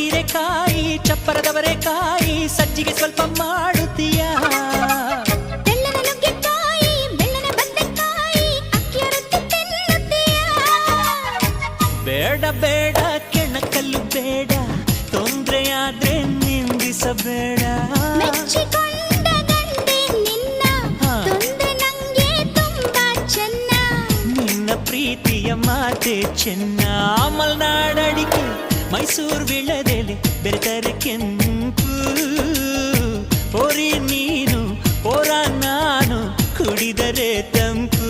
ಹೀರೆಕಾಯಿ ಚಪ್ಪರದವರೆಕಾಯಿ ಸಜ್ಜಿಗೆ ಸ್ವಲ್ಪ ಮಾಡುತ್ತೀಯ ಬೇಡ ಬೇಡ ಕೆಣಕಲ್ಲು ಬೇಡ ತೊಂದ್ರೆಯಾದ್ರೆ ನಿಂದಿಸಬೇಡ ಪ್ರೀತಿಯ ಮಾತೆ ಚೆನ್ನ ಮಲ್ನಾಡಡಿಕೆ ಮೈಸೂರು ವಿಳೆ ಕುಡಿದರೆ ತಂಪು